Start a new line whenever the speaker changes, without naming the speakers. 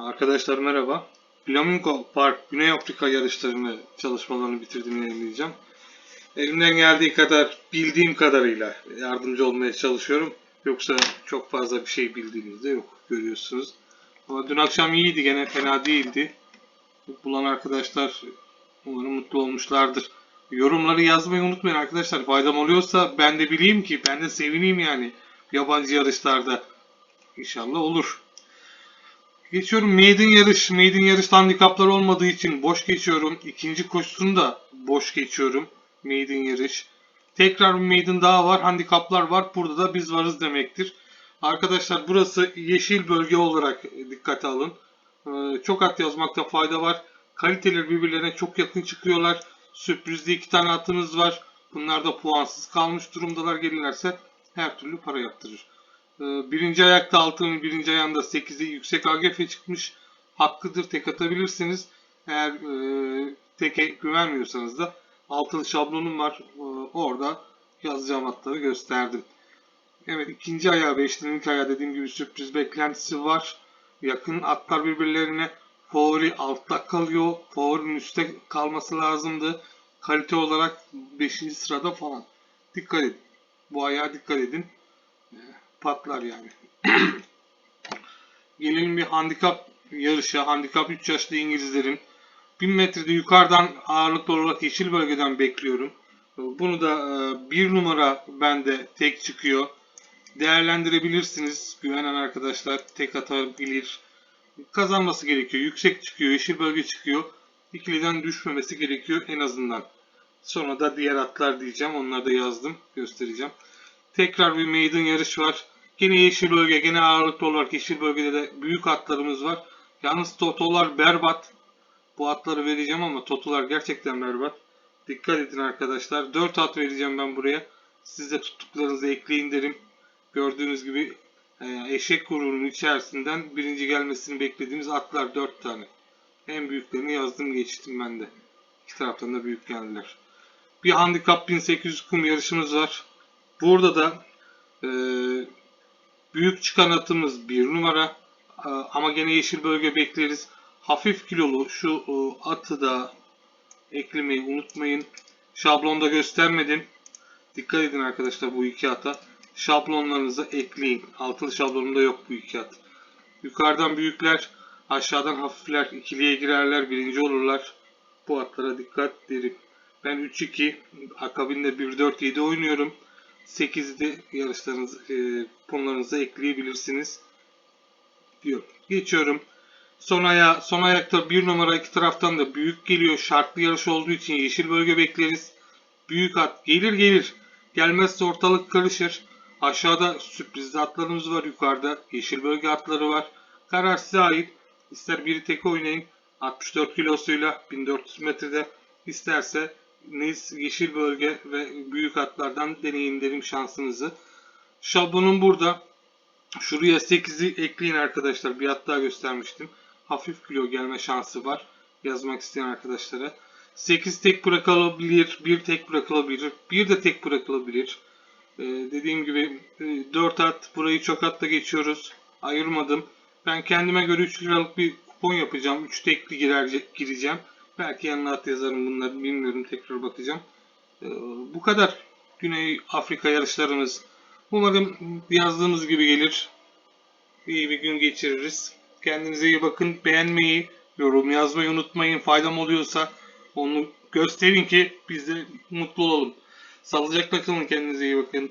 Arkadaşlar merhaba. Flamingo Park Güney Afrika yarışlarını çalışmalarını bitirdim yayınlayacağım. Elimden geldiği kadar bildiğim kadarıyla yardımcı olmaya çalışıyorum. Yoksa çok fazla bir şey bildiğinizde yok görüyorsunuz. Ama dün akşam iyiydi gene fena değildi. Bulan arkadaşlar umarım mutlu olmuşlardır. Yorumları yazmayı unutmayın arkadaşlar. Faydam oluyorsa ben de bileyim ki ben de sevineyim yani. Yabancı yarışlarda. İnşallah olur. Geçiyorum maiden yarış. Maiden yarış handikaplar olmadığı için boş geçiyorum. İkinci koşusunu da boş geçiyorum. Maiden yarış. Tekrar bir maiden daha var. Handikaplar var. Burada da biz varız demektir. Arkadaşlar burası yeşil bölge olarak dikkate alın. Ee, çok at yazmakta fayda var. Kaliteleri birbirlerine çok yakın çıkıyorlar. Sürprizli iki tane atınız var. Bunlar da puansız kalmış durumdalar gelirlerse her türlü para yaptırır. Ee, Birinci ayakta altının birinci ayağında 8'i yüksek AGF çıkmış. Hakkıdır tek atabilirsiniz. Eğer e, teke güvenmiyorsanız da altılı şablonum var. Ee, orada yazacağım atları gösterdim. Evet ikinci ayağı ve ilk ayağı dediğim gibi sürpriz beklentisi var. Yakın atlar birbirlerine. Favori altta kalıyor. Favorinin üstte kalması lazımdı. Kalite olarak 5. sırada falan. Dikkat edin. Bu ayağa dikkat edin patlar yani. Gelelim bir handikap yarışı. Handikap 3 yaşlı İngilizlerin. 1000 metrede yukarıdan ağırlıklı olarak yeşil bölgeden bekliyorum. Bunu da e, bir numara bende tek çıkıyor. Değerlendirebilirsiniz. Güvenen arkadaşlar tek atabilir. Kazanması gerekiyor. Yüksek çıkıyor. Yeşil bölge çıkıyor. İkiliden düşmemesi gerekiyor en azından. Sonra da diğer atlar diyeceğim. Onları da yazdım. Göstereceğim. Tekrar bir maiden yarış var. Yine yeşil bölge, gene ağırlıklı olarak yeşil bölgede de büyük atlarımız var. Yalnız totolar berbat. Bu atları vereceğim ama totolar gerçekten berbat. Dikkat edin arkadaşlar. 4 at vereceğim ben buraya. Siz de tuttuklarınızı ekleyin derim. Gördüğünüz gibi e, eşek kuyruğunun içerisinden birinci gelmesini beklediğimiz atlar 4 tane. En büyüklerini yazdım geçtim ben de. İki taraftan da büyük geldiler. Bir handikap 1800 kum yarışımız var. Burada da e, büyük çıkan atımız bir numara. E, ama gene yeşil bölge bekleriz. Hafif kilolu şu e, atı da eklemeyi unutmayın. Şablonda göstermedim. Dikkat edin arkadaşlar bu iki ata. Şablonlarınıza ekleyin. Altılı şablonunda yok bu iki at. Yukarıdan büyükler, aşağıdan hafifler ikiliye girerler, birinci olurlar. Bu atlara dikkat derim. Ben 3-2, akabinde 1-4-7 oynuyorum. 8'de yarışlarınız, e, konularınıza ekleyebilirsiniz. Diyor. Geçiyorum. Son, aya, son ayakta bir numara iki taraftan da büyük geliyor. Şartlı yarış olduğu için yeşil bölge bekleriz. Büyük at gelir gelir. Gelmezse ortalık karışır. Aşağıda sürprizli atlarımız var. Yukarıda yeşil bölge atları var. Karar size ait. İster biri tek oynayın. 64 kilosuyla 1400 metrede. isterse Niz yeşil bölge ve büyük atlardan deneyin derim şansınızı. Şablonum burada. Şuraya 8'i ekleyin arkadaşlar. Bir at daha göstermiştim. Hafif kilo gelme şansı var. Yazmak isteyen arkadaşlara. 8 tek bırakılabilir. 1 tek bırakılabilir. 1 de tek bırakılabilir. Ee, dediğim gibi 4 at. Burayı çok atla geçiyoruz. Ayırmadım. Ben kendime göre 3 liralık bir kupon yapacağım. 3 tekli girer, gireceğim. Belki yanına yazarım bunları bilmiyorum tekrar bakacağım. Ee, bu kadar Güney Afrika yarışlarımız. Umarım yazdığımız gibi gelir. İyi bir gün geçiririz. Kendinize iyi bakın. Beğenmeyi, yorum yazmayı unutmayın. Faydam oluyorsa onu gösterin ki biz de mutlu olalım. Sağlıcakla kalın. Kendinize iyi bakın.